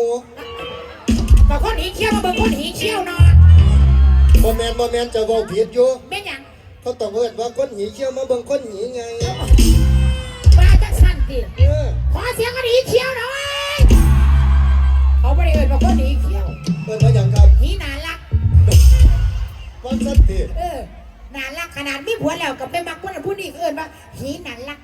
คือหลายกว่าหมูก็คนหีเขี้ยวมาเบิ่งคนหีเขี้ยวเนาะบ่แมนบ่แมนจะเว้าผิดอยู่แม่นหยังเขาต้องเอิ้นว่าคนหีเขี้ยวมาเบิ่งคนหีไงว่าจังสั่นติเออขอเสียงคนหีเขี้ยวหน่อยเขาไม่ได้เอิ้นว่าคนหีเขี้ยวเอิ้นว่าหยังครับหีน่ารักวันสันติเออน่ารักขนาดมีผัวแล้วก็ไปมักคนผู้นี้เอิ้นว่าหีน่ารัก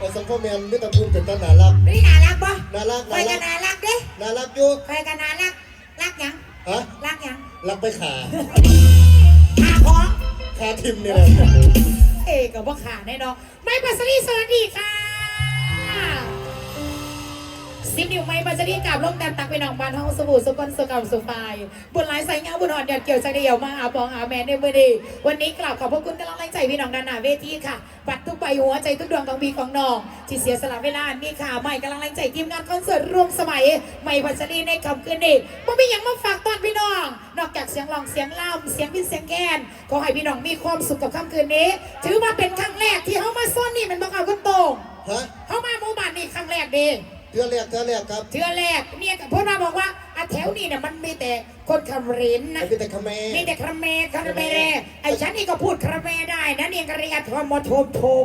เออสังคมแมนมิตรภูมิเป็นตาน่ารักนี่น่ารักปะน่ารักใครน่าก็รักน่ารักเด้น่ารักอยู่ใครก็น่ารัก รักหยังฮะรักหยังรักไปขาหาของ ขาทิมนี่แหละ เอกกับว่าขาแน่นอนไม่ปัสรีสวัสดีค่ะ สิบนิ้วไม่ปัสรีกับลงแต้มตักไปหนองบานห้องสบู่สุกลสุกรรมสุฟายบุญหลายใส่เงาบุญอ่อนหยาดเกี่ยวใจเดียวมาหาปองหาแม่ในเมื่อดีวันนี้กล่าวขอบพระคุณกำลังแรงใจพี่น้องด้านหน้าเวทีค่ะบัตรทุกใบหัวใจทุกดวงของมีของน้องที่เสียสละเวลามีข่าวใหม่กำลังแรงใจทีมงานคอนเสิร์ตรวมสมัยใหม่ปัสรีในคำคืนนี้มันมีอย่างมาฝากตอนพี่น้อง นอกจากเสียงร้องเสียงล่ำเสียงพินเสียงแคนขอให้พี่น้องมีความสุขกับค่ำคืนนี้ ถือว่าเป็นครั้งแรกที่เขามาซ่อนนี่มันบังเอาคนโตงฮะเขามาหมู่บ้านนี่ครั้งแรกเดี เทือแรกเทือแรกครับเทือแรกเนี่ยกับพวกเราบอกว่าอาแถวนี้เนี่ยมันมีแต่คนคำเรนนะไอ้พี่แต่ขแม่มีแต่คาเมคาเมเรไอ้ฉันนี่ก็พูดคาเมได้นะเนียงกระเรียทอมโทมโทม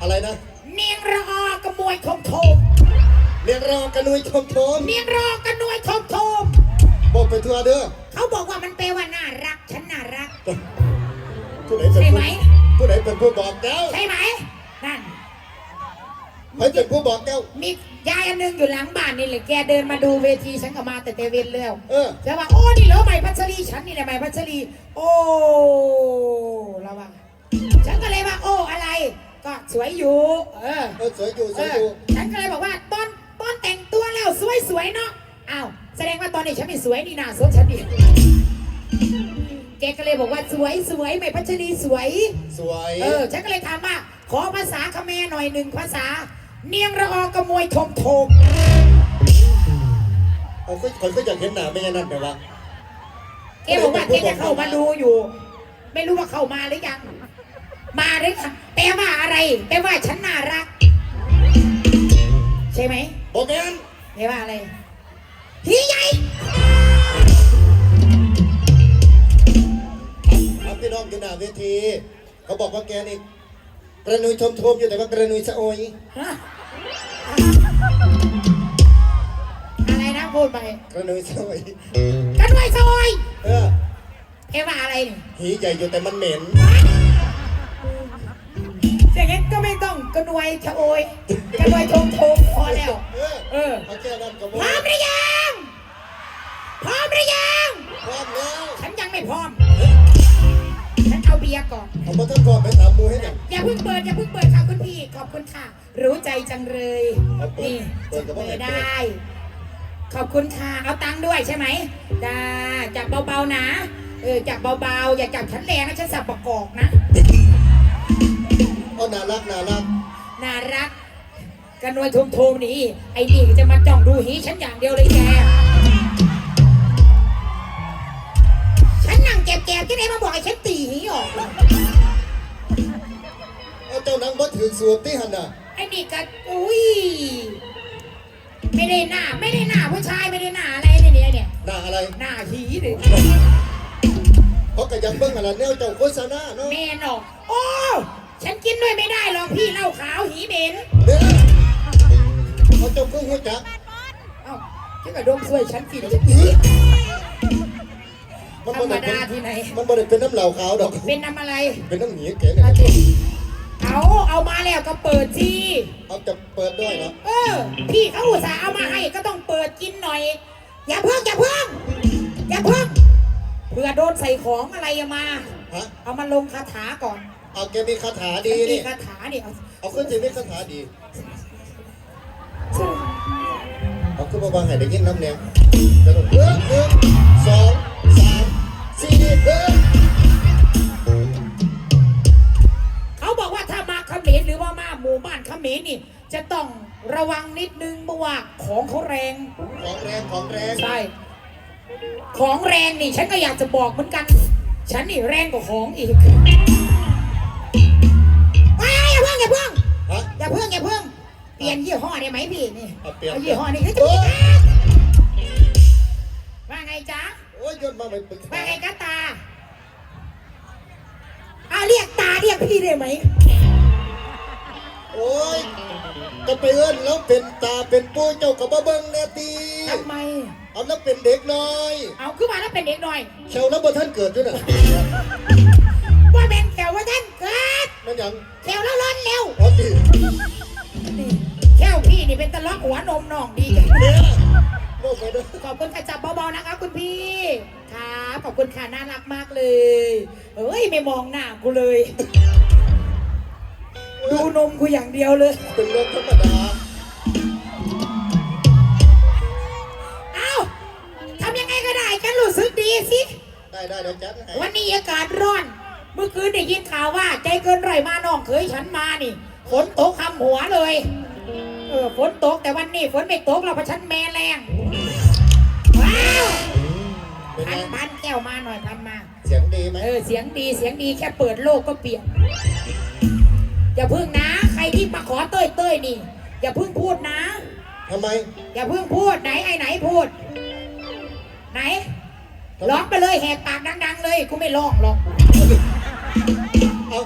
อะไรนะเนียงระออกระมวยทมโทมเรียกรองกระนุยทมทมเนียงรอกระนวยทมโทมบอกไปทั่วเด้อเขาบอกว่ามันแปลว่าน่ารักฉันน่ารักผู้ใดเป็นใช่ผู้ไหมผู้ใดเป็นผู้บอกเจ้าใช่ไหมนั่น ใครเป็นผู้บอกเจ้า มียายอันหนึงอยู่หลังบ้านนี่แหละแกเดินมาดูเวทีฉันก็มาแต่เตเวนแล้วเออ แล้วว่าโอ้นี่เหรอใหม่พัชรีฉันนี่แหละใหม่พัชรี โอ้แล้วว่าฉันก็เลยว่าโอ้อะไร ก็สวยอยู่ เออ เออสวยอยู่สเอวยออยู่ฉันก็เลยบอกว่าตอนตอนแต่งตัวแล้วสวยสวยๆเนาะ อ้าวแสดงว่าตอนนี้ฉันไม่สวยนี่นาสวยฉันดิแกก็เลยบอกว่าสวยสวยใหม่พัชรีสวย สวย เออ ฉันก็เลยถามว่าขอภาษาเขมรหน่อยหนึ่งภาษา เนียงระออกระมวยทมโทมเอาก็คนก็อยากเห็นหน้าไม่ใช่นั่นแต่ว่าแกบอกว่าแกจะเข้ามาดูอยู่ ไม่รู้ว่าเข้ามาหรือยัง มาหรือยังแปลว่าอะไรแปลว่าฉันน่ารัก ใช่ไหมบอกแมนแปลว่าอะไรฮีใหญ่ครับพี่น้องอยู่หน้าเวที เขาบอกว่าแกนี่ กระนุยทมทมอยู่แต่ว่ากระนุยสะโอยฮะอะไรนะพูดไปกระนุยสะโอยกันไว้ซอยเออแปลว่าอะไรนี่หีใหญ่อยู่แต่มันเหม็นอย่างงั้นก็ไม่ต้องกระนวยชะโอยกระนวยทงทงพอแล้ว เออเออเอาแค่นั้นก็บพร้อมหรือยังพร้อมหรือยัง พร้อมแล้วฉันยังไม่พร้อมฉัน เอาเบียร์ก่อนเอามาทั้งก่อนไปถามมูให้หน่อยอย่าเพิ่งเปิดอย่าเพิ่งเปิดค่ะคุณพี่ขอบคุณค่ะ รู้ใจจังเลยเอาเปิดนี่เปิดกับว่าไงเปิดได้ ขอบคุณค่ะเอาตังค์ด้วยใช่ไหมได้จับเบาๆนะเออจับเบาๆอย่าจับฉันแรงนะฉันสับประกอบนะเอาน่ารักน่ารักน่ารักกันนวยทมโทมนี่ไอ้นี่จะมาจ้องดูหีฉันอย่างเดียวเลยแก ฉันนั่งแกบๆที่ไหนมาบอกให้ฉันตีหีออกเอาเจ้านังบ่ถือสวมที่หันน่ะไอ้นี่ก็อุ้ยไม่ได้หน้าไม่ได้หน้าผู้ชายไม่ได้หน้าอะไรเนี่ยเนี่ยเนี่ยหน้าอะไรหน้าหีเลยเพราะก็ยังเบิ่งอะไรแนวเจ้าโฆษณาเนาะแม่นอกโอ้ฉันกินด้วยไม่ได้หรอกพี่เหล้าขาวหีเหม็นเนี่ยเขาเจ้าเพิ่งหัวจักเอ้าฉันก็ดมช่วยฉันกินฉัน มันธรบ่รมได้เป็ดานที่ไหน มันบ่ได้เป็นน้ำเหล่าขาวดอก เป็นน้ำอะไร เป็นน้ำหนีแกเนี่ยเอาสิเอาเอามาแล้วก็เปิดสิเอาจะเปิดด้วยเหรอเออ พี่เขาอุตส่าห์เอามาให้ก็ต้องเปิดกินหน่อย อย่าเพิ่งอย่าเพิ่งอย่าเพิ่งเผื่อโดนใส่ของอะไรมา ฮะ เอามาลงคาถาก่อนเอาแกมีคาถาดีมีนี่ คาถาเนี่ยเอาเอาขึ้นสิมีคาถาดี เอาขึ้นมาบางให้ได้ยินน้ำเนี่ยจะต้องเอื้อหนึ่งสองสามสี่ เอื้อเขาบอกว่าถ้ามาเขมรหรือว่ามาหมู่บ้านเขมรนี่ จะต้องระวังนิดนึงเพราะว่าของเขาแรง ของแรงของแรงใช่ ของแรงนี่ฉันก็อยากจะบอกเหมือนกัน ฉันนี่แรงกว่าของอีกไปอย่าเพิ่งอย่าเพิ่งฮะอย่าเพิ่งเปลี่ยนเอายี่ห้อนี้ให้จะโอ้ยว่าไงจ๊ะ โอ้ยยนมาไม่ปรึกว่าษาไงกะตาเอาเรียกตาเรียกพี่ ได้ไหม โอ้ยจะไปเอื้อนแล้วเป็นตาเป็นปูเจ้ากับบ้าเบิ้งแน่ตีทำไม เอาแล้วเป็นเด็กน้อยเอาขึ้นมาแล้วเป็นเด็กหน่อยเชาวแล้วบ่ท่านเกิดด้วยน่ะว่าเป็นแขวว่าท่านเกิดมันหยังแขวแล้วร้อนเร็วเอาดินี่แขวพี่นี่เป็นตะล็อกหัวนมน้องดีจังเนี่ยโลกไปด้วยขอบคุณค่ะจับเบาๆนะคะคุณพี่ครับขอบคุณค่ะน่ารักมากเลยเอ้ยไม่มองหน้ากูเลย ดูนมกูอย่างเดียวเลย เป็นเรื่องธรรมดาเอ้าทำยังไงก็ได้ฉันรู้สึกดีสิ ได้ได้เดี๋ยวจัดให้วันนี้อากาศร้อน เมื่อคืนได้ยินข่าวว่า ใจเกินร้อยมาน้องเคยฉันมานี่ฝนตกคำหัวเลย เออฝนตกแต่วันนี้ฝนไม่ตกเราเพราะฉันแม่แรงว้าวเป็นพัไงนพันแก้วมาหน่อยพันมา เสียงดีไหมเออเสียงดีเสียงดีแค่เปิดโลกก็เปลี่ยน อย่าพึ่งนะ ใครที่มาขอเต้ยเต้ยนี่ อย่าพึ่งพูดนะ ทำไมอย่าพึ่งพูดไหนไอ้ไหนพูด ไหนร้องไปเลยแหกปากดัง ๆ เลยกูไม่ร้องหรอกเอา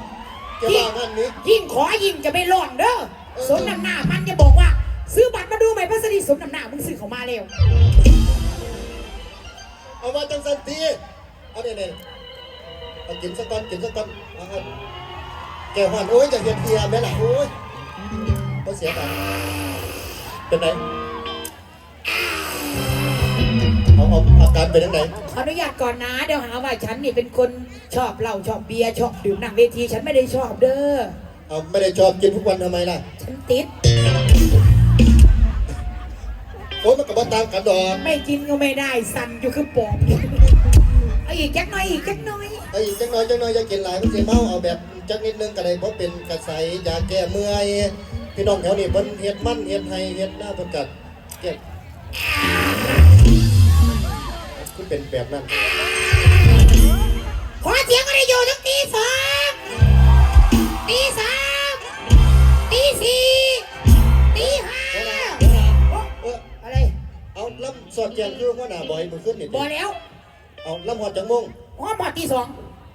จะว่างั้นนี้ ยิ่งขอยิ่งจะไม่ร้องเด้อเออ สมน้ำหน้ามันจะบอกว่า ซื้อบัตรมาดูไหมพัสดีสมน้ำหน้ามึงซื้อเขามาเร็วเอาว่าจังสันทีเอาเนี่ยเนี่ยเอากินสักก้อนกินสักก้อนเอาเอา แกหอนโอ้ยจะเฮียเทียแม่ล่ะโอ้ยก็เสียดายเป็นไงเอาเอาอาการเป็นยังไงขออนุญาตก่อนนะ เดี๋ยวหาว่าฉันนี่เป็นคนชอบเหล้าชอบเบียร์ชอบดื่มหนังเวที ฉันไม่ได้ชอบเด้อ เอาไม่ได้ชอบกินทุกวันทำไมล่ะ ฉันติด โอ้ยมันกับว่าตามกันดอกไม่กินก็ไม่ได้ สั่นอยู่คือปอบเอาอีกจักหน่อยอีกจักหน่อย ไอ้ยจังน้อยจังน้อยอย่ากินหลายมันสิเมาเอาแบบ จักนิดนึงก็ได้เพราะเป็นกระใสยาแก้เมื่อยพี่น้องแถวนี้เพิ่นเฮ็ดมันเฮ็ดไห้เฮ็ดหน้าเพิ่นกัดเก็บคือเป็นแบบนั้นขอเสียงก็ได้อยู่ทั้งตีสองตีสามตีสี่ตีห้าเอออะไร เอาลำสอดแจงคือหัวหน้าบอยมือขึ้นนี่บอแล้ว เอาลำหอดจังมงหัวหมอดตีสอง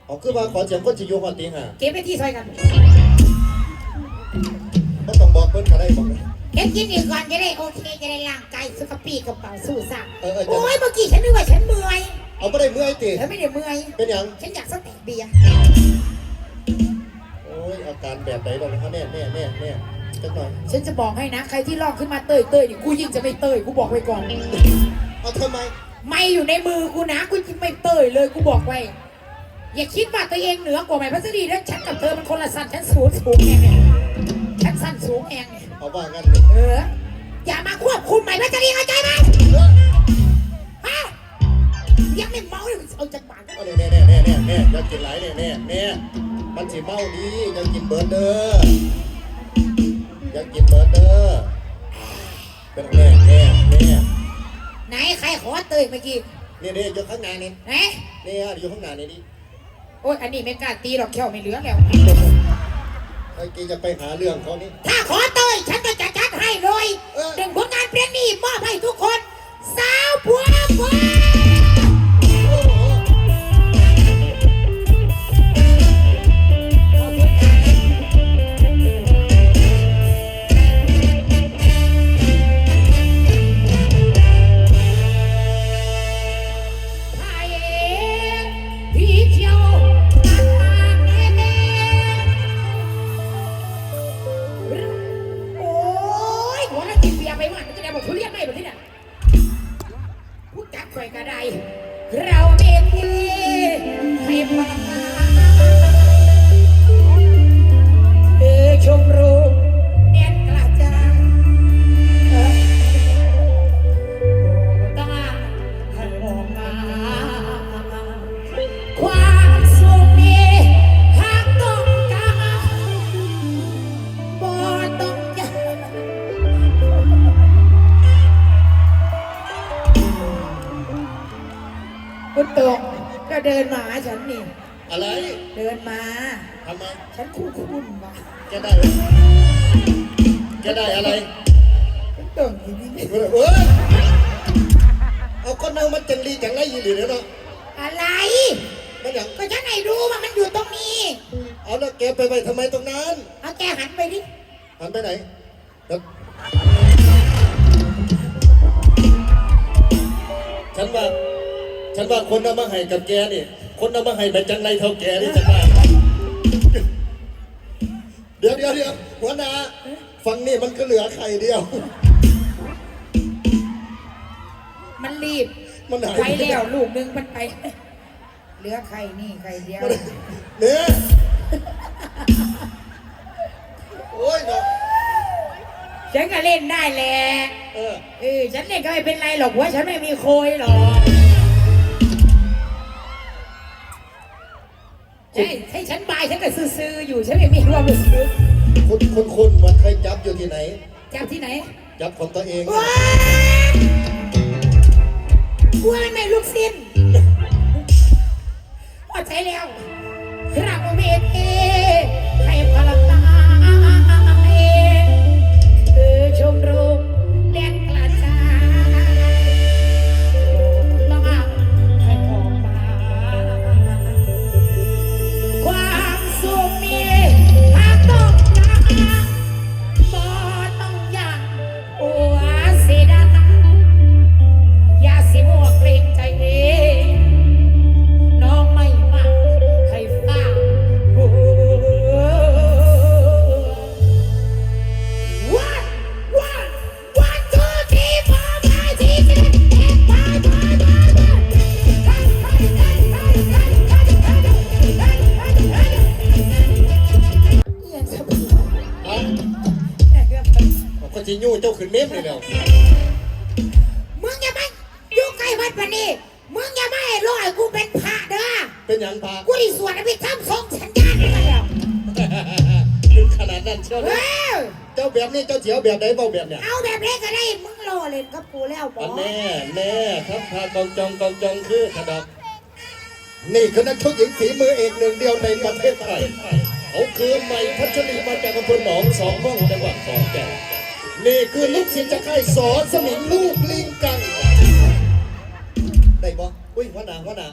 เอาคือว่าขอเสียงคนสิอยู่หอดตีห้าเก็บไปที่ซอยกันบ่ต้องบอกเพิ่นก็ได้บอกเลยเก็บกินอีกก่อนจะได้โอเคจะได้ร่างกายสุขภาพกระเป๋าสู้ซ่าเออเออจะโอ้ยเมื่อกี้ฉันนึกว่าฉันเมื่อยเอาบ่ได้เมื่อยติเธอไม่ได้เมื่อยเป็นหยังฉันอยากสเต็กเบียร์โอ้ยอาการแบบไหนบ้างคะแน่แน่แน่แน่จักหน่อยฉันจะบอกให้นะ ใครที่ลอกขึ้นมาเต้ยเต้ยนี่กูยิ่งจะไม่เต้ยกูบอกไว้ก่อนเอาทำไมไม่อยู่ในมือกูนะกูยิ่งไม่เต้ยเลยกูบอกไว้ อย่าคิดว่าตัวเองเหนือกว่าไหมพัสดีนะฉันกับเธอมันคนละสั้นฉันสูงสูงเองเนี่ยฉันสั้นสูงเองเนี่ยเอาว่างั้นเลยเออ อย่ามาควบคุมใหม่พัสดีเข้าใจไหมฮะยังไม่เมาเลยเอาจากปากเอาแน่แน่แน่แน่แน่อยากินหลายแน่แน่แน่มันสิเมาดีอยากินเบิร์ดเด้ออยากินเบิร์ดเด้อเป็นแน่แน่แน่ไหนใครขอเตยเมื่อกี้เนี่นี่อยู่ข้างหน้านี่ไหนเนี่ฮะอยู่ข้างหน้านี่ดิ โอ้ยอันนี้ไม่กล้าตีหรอกแค่วไม่เหลือแล้ว ไอ้กีจะไปหาเรื่องเขานี่ ถ้าขอเต้ยฉันก็จะจัดให้เลยเออ หนึ่งผลงานเพลงนี้มอบให้ทุกคน สาวผัวผัว โอ้ยหัวหน้ากินเบียร์ไปหวากมันจะได้บอกทุเรียนได้แบบนี้น่ะ คุณตกก็เดินมาหาฉันนี่ อะไรเดินมา ทำไมฉันคุ้นคุ้นๆว่ะจะได้จะได้อะไรคต้องอย่างนี้เอ้ยเอาคนเอามาจังรีจังไรอยู่หรือเนาะอะไร มันอย่างก็ฉันให้ดูว่ามันอยู่ตรงนี้ เอาแล้วแกไปไปทำไมตรงนั้นเอาแกหันไปดิ หันไปไหนแล้วฉันว่า ฉันว่าคนเอามาให้กับแกนี่ คนเอามาให้แบบจังไรเท่าแกนี่ฉันว่าเดี๋ยวเดี๋ยวเดี๋ยวหัวหน้าฟังนี่มันก็เหลือไข่เดียว มันรีบมันหายไปแล้วลูกหนึงมันไป เหลือใครนี่ใครเดียวเนี่ยโอ้ยเนาะฉันก็เล่นได้แหละเออเออฉันเล่นก็ไม่เป็นไรหรอกเพราะฉันไม่มีโคยหรอก ใช่ให้ฉันบายฉันก็ซื่อๆอยู่ฉันไม่มีความรู้สึกคุณคุณคุณมันเคยจับอยู่ที่ไหนจับที่ไหนจับของตัวเอง ว้ายกลัวมันไม่ลูกสิ้นพอใจแล้วรักเมตเอให้พลังตายคือชมร เจ้าขึ้นเมมเลยแล้วมึงอย่ามาอยู่ใกล้วัดปานนี้ มึงอย่ามาให้ร้อยกูเป็นพระเด้อ เป็นหยังพากูได้สวดอภิธรรมทรงสัญญาณให้มาแล้วถึงขนาดนั้นเชียวนะเว้ยเจ้าแบบนี้เจ้าเสียวแบบไหนเบาแบบเนี่ยเอาแบบนี้ก็ได้ มึงรอเล่นกับกูแล้วบออันแน่แน่ครับพากองจองกองจองคือขนาดนี่คือนักชกหญิงฝีมือเอกหนึ่งเดียวในประเทศไทยเขาคือใหม่พัชรีมาจากอำเภอหนองสองห้องจังหวัดขอนแก่น นี่คือลูกศิษย์จากค่ายสอนสมิงลูกลิงกังได้บ่อุ้ยหัวหน้าหัวหน้า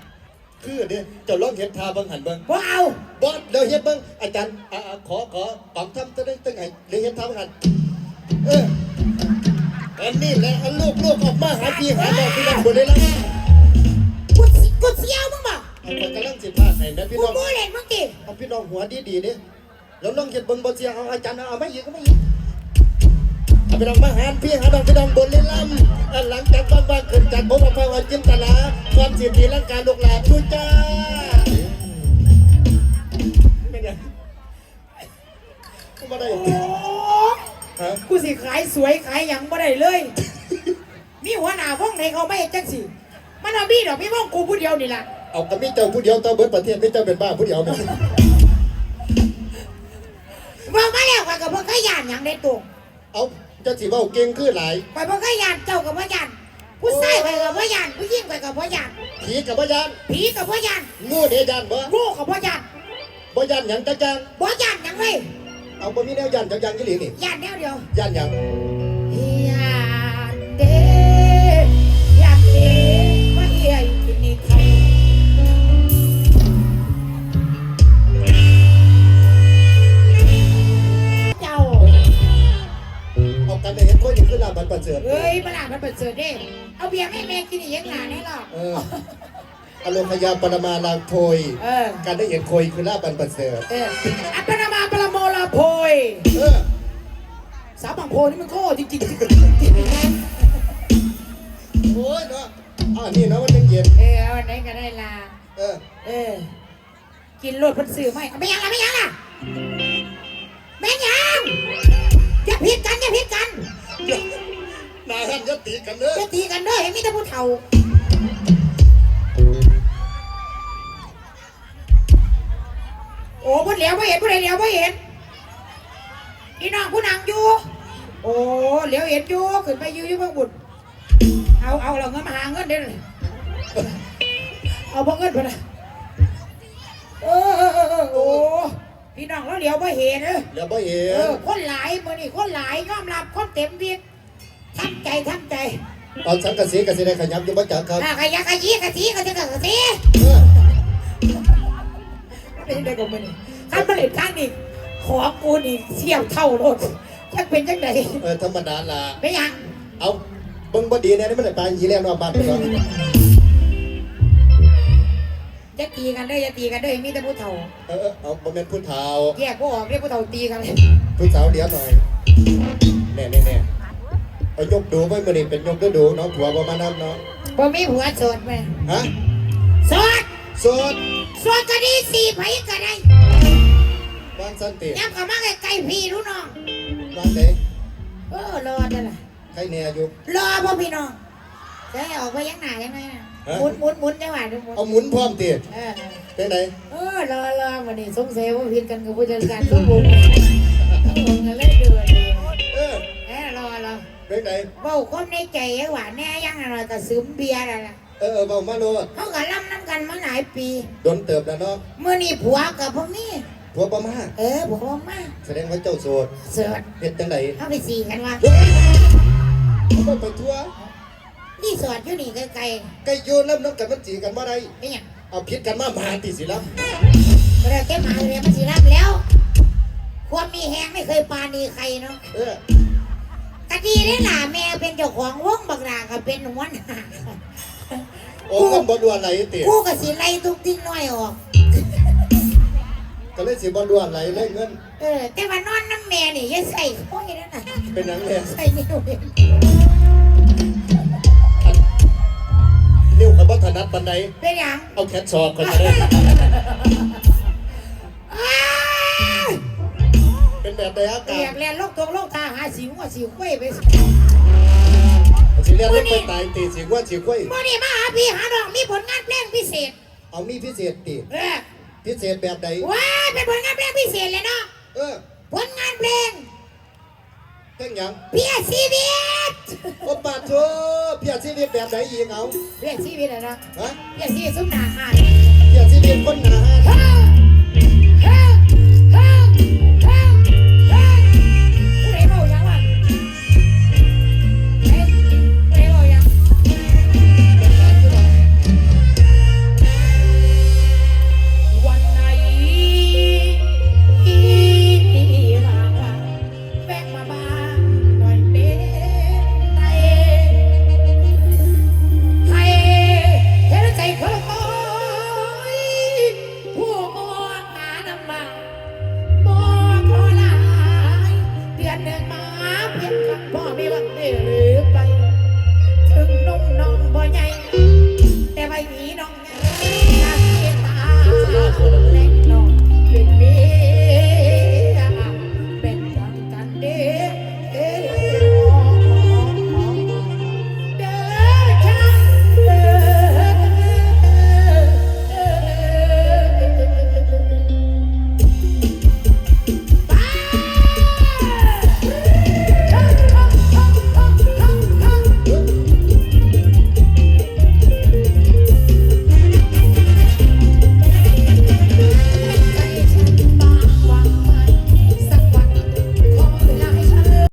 คือเด้เจ้าลองเห็นทาเบังหันเบังว่าเอาบอสเดี๋ยวเฮ็ดเบิ่งอาจารย์อ่าอ่าขอขอตอบทำจะได้ตั้งไงเดี๋ยวเฮ็ดทำกันเอออันนี้แหละอันลูกลูกออกมาหาพี่หาน้องพี่น้องบ่ได้ละกูสิกูเสียวมึงบอกเอาไปกำลังสิพาให้แม่พี่กูน้องมูเล่นมึงดิเอาพี่น้องหัวดีๆเด้แล้วลองเฮ็ดเบิ่งบ่เสียเอาอาจารย์เอาเอามาอีกเอามาอีก เอาพี่น้องมาหาพี่หาน้องพี่น้องบนเลยลำอันหลังจากบ้านบ้านขึ้นจากผมเอาไปว่าจินตลาความสิทธิร่างกายลูกหลานดูจ้าเป็นไงมาได้โอ้ฮะกูสิขายสวยขายหยังบ่ได้เลย มีหัวหน้าว่องไหนเขาไม่เห็นจังสิมันเอาบี้ดอกพี่ว่องกูผู้เดียวนี่ล่ะเอากับมีเจ้าผู้เดียวเจ้าเบิดประเทศไม่เจ้าเป็นบ้าผู้เดียวนะว่ามาแล้วข่อยกับพ่อขยานหยังได้ตัว เอาเจ้าสิเว่าเก่งคือหลายข่อยพ่อขยานเจ้ากับพ่อยานผู้ชายข่อยกับพ่อยานผู้หญิงข่อยกับพ่อยานผีกับบ่ยานผีกับพ่อยานงูเดียยานบ่งูกับพ่อยานบ่ยานหยังจักจังพ่อยานหยังเลยเอาบ่มีแนวยานจักจังยี่หลีนี่ยานแนวเดียวยานหยังยานเด้ คนอย่างขึ้นหน้าบันประเสริฐเฮ้ยมาหลานมันเปิดเสือเด้เอาเบียร์ให้แม่กินอีกยังหลานได้หรอเอออารมณ์พยาปรมาลาโพยเออ การได้เห็นโคยคือลาบันประเสริฐเอออัปปนามาปรโมลาโพย เออสาบังโพนี่มันโคตรจริงๆโอ้ยเนาะอ่านี่เนาะมันยังเย็นเออเอาอันไหนก็ได้ลา เออเออ กินรถพันสื่อไหมเอาไม่ยังล่ะไม่ยังล่ะแม่ยังอย่าพิดกันอย่าพิดกัน นายฮันจะตีกันเด้อจะตีกันเด้อเห็นมีแต่ผู้เฒ่าโอ้ผู้เหลียวผู้เห็นผู้ใดเหลียวผู้เห็นอีน้องผู้นางอยู่ โอ้เหลียวเห็นอยู่ขึ้นไปอยือยู่พิ่งบุญเอาเอาเราเงินมาหาเงินเด้อเอาพวกเงินไปนะเออเออเออเออโอ้ พี่น้องเราเหลียวผู้เห็นเออแล้วบ่เห็เอนอคนหลายมือนี่คนหลายยอมรับคนเต็มวิกทำใจทำใจตอนสังกะสีกะสิได้ขยับอยู่บ่จักครับอะขยักขยี้กะทิกะทิกะทิเออเป็นได้กับมันนี่ข้าผลิตข้างนี่ขอกูนี่เสียบเท่ารถจะเป็นจังไดเออธรรมดาล่ะไม่ยังเอาเบิ่งบ่ดีแน่นี่มันได้ปลาหีแลนอกบ้านไปก่ อนจะตีกันเด้อจะตีกันเด้อมีแต่ผู้เฒ่า เออเออเอาบ่แม่นผู้เฒ่าแยกผู้ออกเรียกผู้เฒ่าตีกันเลยผู้สาวเดี๋ยวหน่อยแน่แน่แน่เอายกดูไว้มื้อนี้เป็นยกดูดูเนาะผัวบ่มานำเนาะบ่มีผัวโสดไหมฮะโสดโสดโสดก็ดีสี่ไผก็ได้วางสันติย้ำเข้ามาใกล้ๆพี่รู้น้องวางเด้เออรอได้ล่ะใครแน่อยู่รอพ่อพี่น้อง จะให้ออกไปยังหนายังไงน่ะฮะหมุนหมุนหมุนจังหวะดูหมุนเอาหมุนพร้อมติเออเป็นไดเออรอรอวันนี้สงสัยว่าผิดกันกับผู้จัดการทุกวงวงกันเลยเดือดเลยเออเออรอรอเป็นไดเบ้าคนในใจไอ้หวานแน่ยังอะไรก็ซึมเบียร์อะไรล่ะเออเออเว้ามาโลดเขาก็ล่ำน้ำกันมาหลายปีโดนเติบแล้วเนาะเมื่อนี่ผัวกับพวกนี้ผัวบ่มาเออผัวมาแสดงว่าเจ้าโสดเสิร์ชเฮ็ดจังไดเข้าไปสีกันว่าเฮ้ยเอาไปไปทั่ว นี่สอดอยู่นี่ไกลไก่โยนแล้วน้ำกันมันจีกันบ่ได้ๆเป็นหยังเอาพิษกันมามาติสิรับเราแก้มาเลยมันสีรับแล้ว ความมีแหงไม่เคยปานีใครเนาะเออกะดีได้หล่ะแม่เป็นเจ้าของวงบักดาก็เป็นหัวหน้าโอ้คนบ่ดัวไหลติกูก็สิไล่ทุกทิ้งน้อยออก ก็เลยสิบ่ดัวไหลเลยเงิน เออแต่ว่านอนน้ำแม่นี่อยังใส่ค่อยนั่นน่ะเป็นหยังแน่ใส่นิ้วเดียว นิ้วกับบ่ถนัดปานใดเป็นหยังเอาแขนศอกก่อนก็ได้ อ้าเป็นแบบใดอาเรีกายศกแลนโลกตัวโลกตาหาสิวว่าสิวกล้วยไปสิเรียนลงไปตายติสิว่าสิคุยมื่อนี้มาหาพี่หาน้องมีผลงานเพลงพิเศษ เอามีพิเศษติเออพิเศษแบบใดว้ายเป็นผลงานเพลงพิเศษเลยเนาะเออผลงานเพลง แค่หยังเพียชีวิตโอปาโทเพียชีวิตแบบใดอีกเอาเพียชีวิตอะนะฮะเพียชีวิตสุดหนาหาดเพียชีวิตคนหนาหาเออ